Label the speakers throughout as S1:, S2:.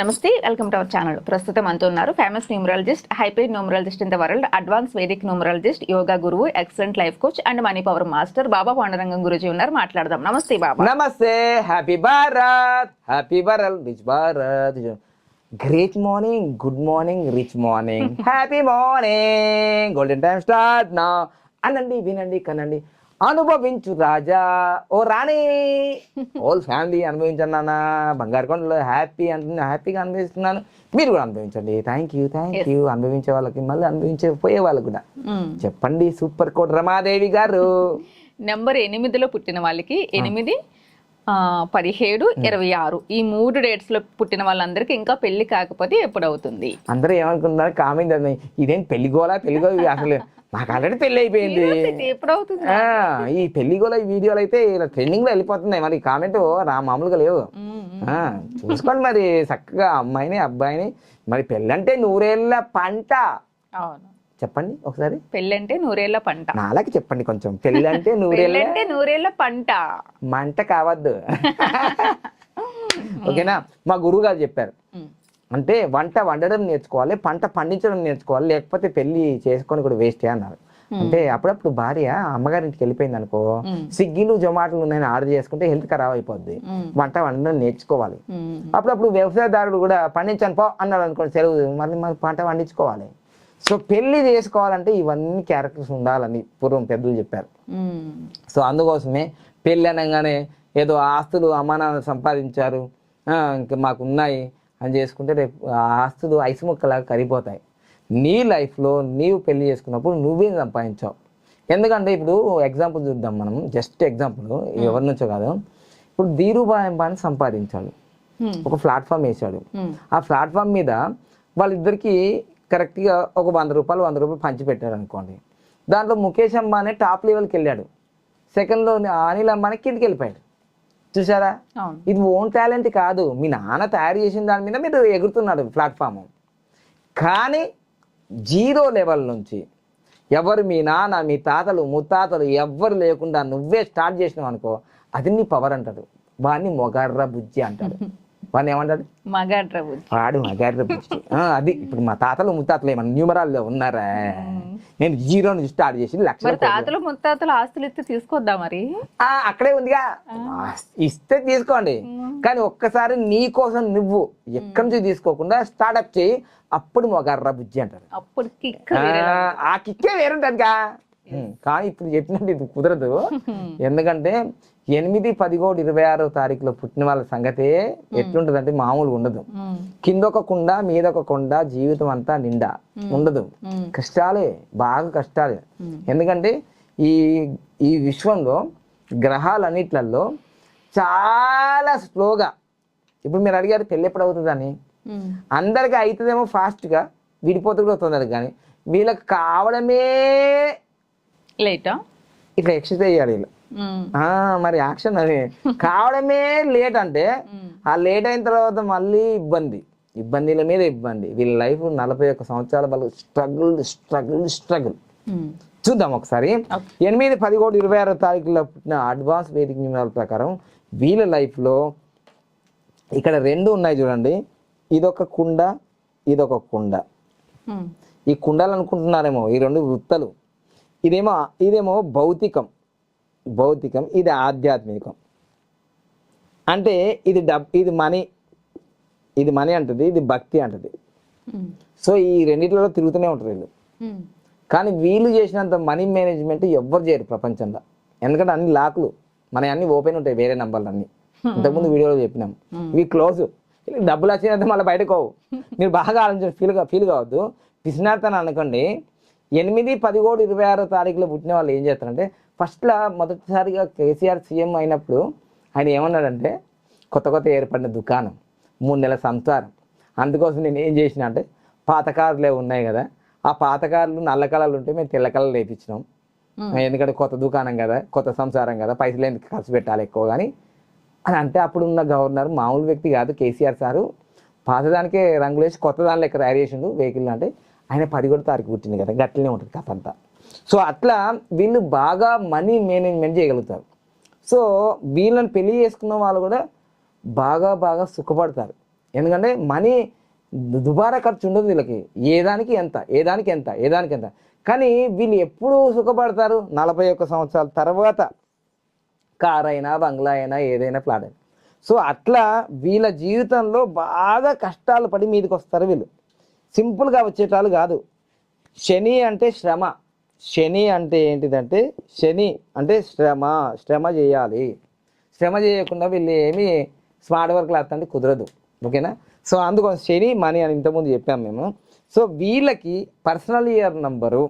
S1: నమస్తే welcome to our channel. ప్రస్తుతం అంతా ఉన్నారు famous numerologist hyped numerologist in the world advance Vedic numerologist yoga గురువు excellent life coach and money power master Baba Pandurangam Guruji ఉన్నారు. మాట్లాడదాం. నమస్తే బాబా
S2: నమస్తే. Happy Bharat happy Bharat rich Bharat great morning good morning rich morning happy morning golden time start నా అనండి వినండి కనండి. అనుభవించు రాజా. ఓ రాణి హోల్ ఫ్యామిలీ అనుభవించండి నాన్న. బంగారు కొండలో హ్యాపీ అంటుంది హ్యాపీగా అనుభవిస్తున్నాను. మీరు కూడా అనుభవించండి. థ్యాంక్ యూ థ్యాంక్ యూ అనుభవించే వాళ్ళకి మళ్ళీ అనుభవించే పోయే వాళ్ళకి కూడా. చెప్పండి సూపర్ కోట్ రమాదేవి గారు.
S1: నెంబర్ ఎనిమిదిలో పుట్టిన వాళ్ళకి ఎనిమిది పదిహేడు ఇరవై ఆరు. ఈ మూడు డేట్స్లో పుట్టిన వాళ్ళందరికీ ఇంకా పెళ్ళి కాకపోతే ఎప్పుడు అవుతుంది
S2: అందరూ ఏమనుకుంటున్నారు? కామెంట్ ఇదేం పెళ్ళి గోలా పెళ్ళి అసలు నాకు ఆల్రెడీ పెళ్ళి అయిపోయింది ఈ పెళ్ళి గోల ఈ వీడియోలు అయితే ఇలా ట్రెండింగ్లో వెళ్ళిపోతున్నాయి. మరి కామెంట్ రా మామూలుగా లేవు. చూసుకోండి మరి చక్కగా అమ్మాయిని అబ్బాయిని. మరి పెళ్ళంటే నూరేళ్ళ పంట. చెప్పండి ఒకసారి.
S1: పెళ్ళంటే నూరేళ్ళ పంట.
S2: నాలాకి చెప్పండి కొంచెం. పెళ్ళంటే నూరేళ్ళ
S1: పెళ్ళంటే నూరేళ్ళ పంట.
S2: మంట కావద్దు. ఓకేనా? మా గురువు గారు చెప్పారు. అంటే వంట వండడం నేర్చుకోవాలి పంట పండించడం నేర్చుకోవాలి లేకపోతే పెళ్ళి చేసుకొని కూడా వేస్టే అన్నారు అంటే అప్పుడప్పుడు భార్య అమ్మగారింటికి వెళ్ళిపోయింది అనుకో. స్విగ్గీలు జొమాటోలు ఉన్నాయని ఆర్డర్ చేసుకుంటే హెల్త్ ఖరాబ్ అయిపోద్ది. వంట వండడం నేర్చుకోవాలి. అప్పుడప్పుడు వ్యవసాయదారుడు కూడా పండించాను పో అన్నాడు అనుకోండి సెలవు మళ్ళీ మరి పంట పండించుకోవాలి సో పెళ్ళి చేసుకోవాలంటే ఇవన్నీ క్యారెక్టర్స్ ఉండాలని పూర్వం పెద్దలు చెప్పారు. సో అందుకోసమే పెళ్ళి అనగానే ఏదో ఆస్తులు అమ్మానాన్న సంపాదించారు ఇంకా మాకు ఉన్నాయి అని చేసుకుంటే రేపు ఆ ఆస్తులు ఐసు ముక్కలాగా కరిగిపోతాయి. నీ లైఫ్లో నీవు పెళ్ళి చేసుకున్నప్పుడు నువ్వేం సంపాదించావు? ఎందుకంటే ఇప్పుడు ఎగ్జాంపుల్ చూద్దాం మనం. జస్ట్ ఎగ్జాంపుల్ ఎవరి నుంచో కాదు. ఇప్పుడు ధీరుభాయ్ అంబానీ సంపాదించాడు.
S1: మ్మ్.
S2: ఒక ప్లాట్ఫామ్ వేసాడు
S1: మ్మ్.
S2: ఆ ప్లాట్ఫామ్ మీద వాళ్ళిద్దరికి కరెక్ట్గా ఒక వంద రూపాయలు వంద రూపాయలు పంచి పెట్టారు అనుకోండి. దాంట్లో ముఖేష్ అంబానీ టాప్ లెవెల్కి వెళ్ళాడు. సెకండ్లో అనిల్ అంబానీ కిందికి వెళ్ళిపోయాడు. చూసారా ఇది ఓన్ టాలెంట్ కాదు. మీ నాన్న తయారు చేసిన దాని మీద మీరు ఎగురుతున్నాడు ప్లాట్ఫామ్. కానీ జీరో లెవెల్ నుంచి ఎవరు మీ నాన్న మీ తాతలు ముత్తాతలు ఎవ్వరు లేకుండా నువ్వే స్టార్ట్ చేసినావు అనుకో అది నీ పవర్ అంటాడు వాడిని మొగార్ర బుజ్జి అంటాడు. వాడిని ఏమంటాడు
S1: మగాడ్ర
S2: వాడు ఆ, అది ఇప్పుడు మా తాతలు ముత్తాతలు ఏమన్నా న్యూమరాల్లో ఉన్నారా? నేను జీరో నుంచి స్టార్ట్ చేసి లక్షల
S1: మరి తాతలు ముత్తాతలు ఆస్తులు ఇస్తే తీసుకొద్దా మరి?
S2: ఆ, అక్కడే ఉందిగా. ఇస్తే తీసుకోండి. కానీ ఒక్కసారి నీ కోసం నువ్వు ఎక్కడి నుంచి తీసుకోకుండా స్టార్ట్అప్ చేయి. అప్పుడు మొగార్రా బుజ్జి అంటారు.
S1: అప్పుడు
S2: ఆ, కిక్కే వేరుంటదిగా కానీ ఇప్పుడు చెప్పినట్టు ఇది కుదరదు. ఎందుకంటే ఎనిమిది పదిహేడు ఇరవై ఆరో తారీఖులో పుట్టిన వాళ్ళ సంగతే ఎట్లుంటదంటే మామూలుగా ఉండదు. కింద ఒక కుండ మీద ఒక కొండ జీవితం అంతా నిండా ఉండదు. కష్టాలే బాగా కష్టాలే. ఎందుకంటే ఈ ఈ విశ్వంలో గ్రహాలన్నిట్లలో చాలా స్లోగా ఇప్పుడు మీరు అడిగారు పెళ్ళి ఎప్పుడు అవుతుందని. అందరికి అవుతుందేమో ఫాస్ట్గా విడిపోతూ కూడా తొందరగా కానీ వీళ్ళకి కావడమే
S1: లేటా?
S2: ఇట్లా ఎక్సర్సైజ్ చేయాలి వీళ్ళు. మరి యాక్షన్ అది. కావడమే లేట్ అంటే ఆ లేట్ అయిన తర్వాత మళ్ళీ ఇబ్బంది. ఇబ్బందిల మీద ఇబ్బంది. వీళ్ళ లైఫ్ నలభై ఒక్క సంవత్సరాల వాళ్ళు స్ట్రగుల్ స్ట్రగుల్ స్ట్రగుల్. చూద్దాం ఒకసారి. ఎనిమిది పదిహేడు ఇరవై ఆరో తారీఖులో పుట్టిన అడ్వాన్స్ వేదిక నియమాల ప్రకారం వీళ్ళ లైఫ్లో ఇక్కడ రెండు ఉన్నాయి చూడండి. ఇదొక కుండ ఇదొక కుండ. ఈ కుండలు అనుకుంటున్నారేమో ఈ రెండు వృత్తలు. ఇదేమో ఇదేమో భౌతికం. భౌతికం ఇది ఆధ్యాత్మికం. అంటే ఇది డబ్ ఇది మనీ ఇది మనీ అంటది ఇది భక్తి అంటది. సో ఈ రెండిట్లలో తిరుగుతూనే ఉంటారు వీళ్ళు. కానీ వీళ్ళు చేసినంత మనీ మేనేజ్మెంట్ ఎవ్వరు చేయరు ప్రపంచంలో. ఎందుకంటే అన్ని లాకులు. మన అన్ని ఓపెన్ ఉంటాయి వేరే నంబర్లు అన్ని ఇంతకుముందు వీడియోలో చెప్పినాం. ఇవి క్లోజ్. డబ్బులు వచ్చినంత మళ్ళీ బయటకు పోవు. మీరు బాగా ఆలోచించి ఫీల్ ఫీల్ కావద్దు. పిసినార్తని అనుకోండి ఎనిమిది పదిహేడు ఇరవై ఆరో తారీఖులో పుట్టిన వాళ్ళు ఏం చేస్తారంటే ఫస్ట్లో మొదటిసారిగా కేసీఆర్ సీఎం అయినప్పుడు ఆయన ఏమన్నాడంటే కొత్త కొత్త ఏర్పడిన దుకాణం మూడు నెలల సంసారం. అందుకోసం నేను ఏం చేసిన అంటే పాత కార్లే ఉన్నాయి కదా. ఆ పాత కార్లు నల్ల కళలు ఉంటే మేము తెల్ల కళలు వేయించినాం ఎందుకంటే కొత్త దుకాణం కదా కొత్త సంసారం కదా పైసలు ఎందుకు ఖర్చు పెట్టాలి ఎక్కువ కానీ. అని అంటే అప్పుడు ఉన్న గవర్నర్ మామూలు వ్యక్తి కాదు కేసీఆర్ సారు. పాతదానికే రంగులు వేసి కొత్త దాని లెక్క తయారు చేసిండు వెహికల్ అంటే ఆయన పదిహేడు తారీఖు పుట్టింది కదా గట్లనే ఉంటుంది కథ అంతా. సో అట్లా వీళ్ళు బాగా మనీ మేనేజ్మెంట్ చేయగలుగుతారు. సో వీళ్ళని పెళ్ళి చేసుకున్న వాళ్ళు కూడా బాగా బాగా సుఖపడతారు. ఎందుకంటే మనీ దుబారా ఖర్చు ఉండదు వీళ్ళకి. ఏ దానికి ఎంత ఏ దానికి ఎంత ఏ దానికి ఎంత. కానీ వీళ్ళు ఎప్పుడు సుఖపడతారు. నలభై ఒక్క సంవత్సరాల తర్వాత కార్ అయినా బంగ్లా అయినా ఏదైనా ఫ్లాట్ అయినా. సో అట్లా వీళ్ళ జీవితంలో బాగా కష్టాలు పడి మీదకి వస్తారు వీళ్ళు. సింపుల్గా వచ్చేటాలు కాదు. శని అంటే శ్రమ. శని అంటే ఏంటిదంటే శని అంటే శ్రమ శ్రమ చేయాలి. శ్రమ చేయకుండా వీళ్ళు ఏమి స్మార్ట్ వర్క్ అంటే కుదరదు. ఓకేనా? సో అందుకోసం శని మనీ అని ఇంతకుముందు చెప్పాం మేము. సో వీళ్ళకి పర్సనల్ ఇయర్ నంబరు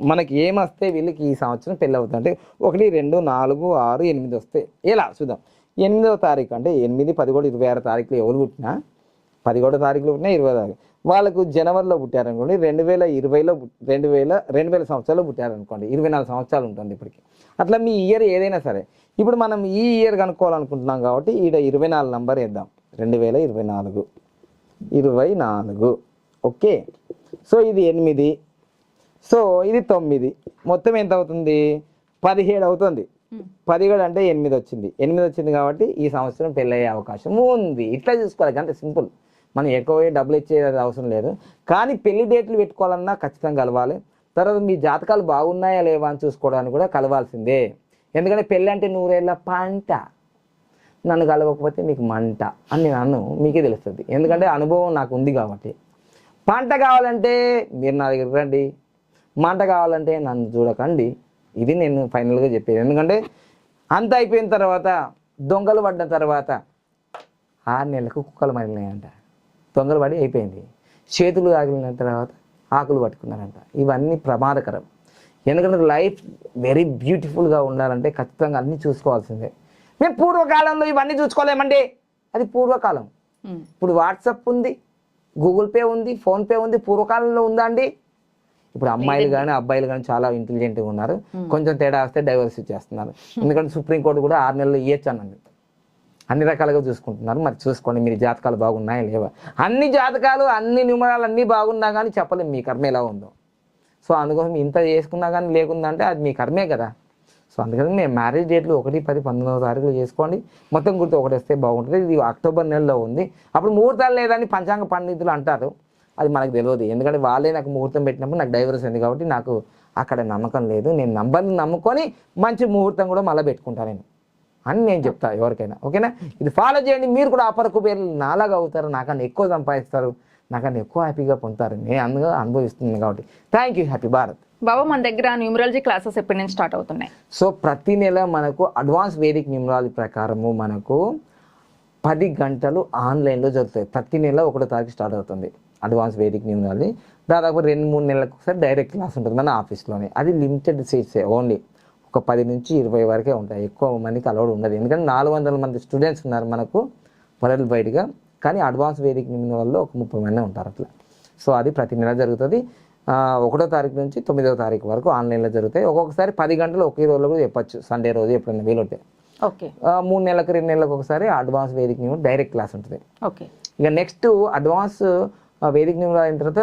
S2: మనకి ఏమొస్తే వీళ్ళకి ఈ సంవత్సరం పెళ్ళి అవుతుంది అంటే ఒకటి రెండు నాలుగు ఆరు ఎనిమిది వస్తాయి ఎలా? చూద్దాం. ఎనిమిదవ తారీఖు అంటే ఎనిమిది పదిహేడు ఇరవై ఆరు తారీఖులు ఎవరు పుట్టినా పదిహేడో తారీఖులో పుట్టినా ఇరవై తారీఖు. వాళ్ళకు జనవరిలో పుట్టారనుకోండి రెండు వేల ఇరవైలో రెండు వేల రెండు వేల సంవత్సరాలు పుట్టారనుకోండి. ఇరవై నాలుగు సంవత్సరాలు ఉంటుంది ఇప్పటికి. అట్లా మీ ఇయర్ ఏదైనా సరే. ఇప్పుడు మనం ఈ ఇయర్ కనుక్కోవాలనుకుంటున్నాం కాబట్టి ఈడ ఇరవై నాలుగు నంబర్ వేద్దాం. రెండు వేల ఇరవై నాలుగు. ఇరవై నాలుగు. ఓకే? సో ఇది ఎనిమిది. సో ఇది తొమ్మిది. మొత్తం ఎంత అవుతుంది? పదిహేడు అవుతుంది. పదిహేడు అంటే ఎనిమిది వచ్చింది. ఎనిమిది వచ్చింది కాబట్టి ఈ సంవత్సరం పెళ్ళయ్యే అవకాశం ఉంది. ఇట్లా చూసుకోవాలి. అంటే సింపుల్. మనం ఎక్కువ డబ్బులు ఇచ్చేది అవసరం లేదు. కానీ పెళ్ళి డేట్లు పెట్టుకోవాలన్నా ఖచ్చితంగా కలవాలి. తర్వాత మీ జాతకాలు బాగున్నాయా లేవా అని చూసుకోవడానికి కూడా కలవాల్సిందే. ఎందుకంటే పెళ్ళి అంటే నూరేళ్ళ పంట. నన్ను కలవకపోతే మీకు మంట అని నేను అన్ను మీకే తెలుస్తుంది. ఎందుకంటే అనుభవం నాకు ఉంది కాబట్టి. పంట కావాలంటే మీరు నా దగ్గర రండి. మంట కావాలంటే నన్ను చూడకండి. ఇది నేను ఫైనల్గా చెప్పేది. ఎందుకంటే అంత అయిపోయిన తర్వాత దొంగలు పడ్డ తర్వాత ఆరు నెలలకు కుక్కలు మరినాయంట దొంగలు పడి అయిపోయింది. చేతులు ఆగిన తర్వాత ఆకులు పట్టుకున్నారంట. ఇవన్నీ ప్రమాదకరం. ఎందుకంటే లైఫ్ వెరీ బ్యూటిఫుల్గా ఉండాలంటే ఖచ్చితంగా అన్నీ చూసుకోవాల్సిందే. మేము పూర్వకాలంలో ఇవన్నీ చూసుకోలేమండి. అది పూర్వకాలం. ఇప్పుడు వాట్సాప్ ఉంది గూగుల్ పే ఉంది ఫోన్పే ఉంది పూర్వకాలంలో ఉందా అండి? ఇప్పుడు అమ్మాయిలు కానీ అబ్బాయిలు కానీ చాలా ఇంటెలిజెంట్గా ఉన్నారు. కొంచెం తేడా వస్తే డైవర్స్ ఇచ్చేస్తున్నారు. ఎందుకంటే సుప్రీంకోర్టు కూడా ఆరు నెలలు ఇవ్వచ్చు అన్నది. అన్ని రకాలుగా చూసుకుంటున్నారు. మరి చూసుకోండి మీరు జాతకాలు బాగున్నాయా లేవా? అన్ని జాతకాలు అన్ని నిమరాలు అన్నీ బాగున్నా కానీ చెప్పలేము మీ కర్మ ఎలా ఉందో. సో అందుకోసం ఇంత చేసుకున్నా కానీ లేకుందంటే అది మీ కర్మే కదా. సో అందుకని మేము మ్యారేజ్ డేట్లు ఒకటి పది పంతొమ్మిదవ తారీఖులో చేసుకోండి. మొత్తం గుర్తు ఒకటి వస్తే బాగుంటుంది. ఇది అక్టోబర్ నెలలో ఉంది. అప్పుడు ముహూర్తాలు లేదని పంచాంగ పండితులు అంటారు. అది మనకు తెలియదు. ఎందుకంటే వాళ్ళే నాకు ముహూర్తం పెట్టినప్పుడు నాకు డైవర్స్ ఉంది కాబట్టి నాకు అక్కడ నమ్మకం లేదు. నేను నంబర్ని నమ్ముకొని మంచి ముహూర్తం కూడా మళ్ళీ పెట్టుకుంటాను నేను. అని నేను చెప్తా ఎవరికైనా ఓకేనా? ఇది ఫాలో చేయండి మీరు కూడా అపర కుబేర్లు నాలాగా అవుతారు నాకన్నా ఎక్కువ సంపాదిస్తారు నాకన్నా ఎక్కువ హ్యాపీగా పొందుతారు నేను అందుగా అనుభవిస్తున్నాను కాబట్టి. Thank you happy Bharat
S1: Baba మన దగ్గర న్యూమరాలజీ క్లాసెస్ ఎప్పటి నుంచి స్టార్ట్ అవుతున్నాయి?
S2: సో ప్రతి నెల మనకు అడ్వాన్స్ వేదిక్ న్యూమరాలజీ ప్రకారము మనకు పది గంటలు ఆన్లైన్లో జరుగుతాయి. ప్రతి నెల ఒకటో తారీఖు స్టార్ట్ అవుతుంది అడ్వాన్స్ వేదిక్ న్యూమరాలజీ దాదాపు రెండు మూడు నెలలకు ఒకసారి డైరెక్ట్ క్లాస్ ఉంటుంది మన ఆఫీస్లోనే అది లిమిటెడ్ సీట్సే ఓన్లీ ఒక పది నుంచి ఇరవై వరకే ఉంటాయి. ఎక్కువ మందికి అలవాటు ఉండదు. ఎందుకంటే నాలుగు వందల మంది స్టూడెంట్స్ ఉన్నారు మనకు వరల్డ్ వైడ్గా. కానీ అడ్వాన్స్ వేదిక్ న్యూమరాల్లో ఒక ముప్పై మంది ఉంటారు అట్లా. సో అది ప్రతి నెల జరుగుతుంది. ఒకటో తారీఖు నుంచి తొమ్మిదవ తారీఖు వరకు ఆన్లైన్లో జరుగుతాయి. ఒక్కొక్కసారి పది గంటలు ఒకే రోజులో కూడా చెప్పొచ్చు. సండే రోజు ఎప్పుడైనా వీలుంటే.
S1: ఓకే.
S2: మూడు నెలలకు రెండు నెలలకు ఒకసారి అడ్వాన్స్ వేదిక న్యూ డైరెక్ట్ క్లాస్ ఉంటుంది.
S1: ఓకే.
S2: ఇక నెక్స్ట్ అడ్వాన్స్ వేదిక న్యూ అయిన తర్వాత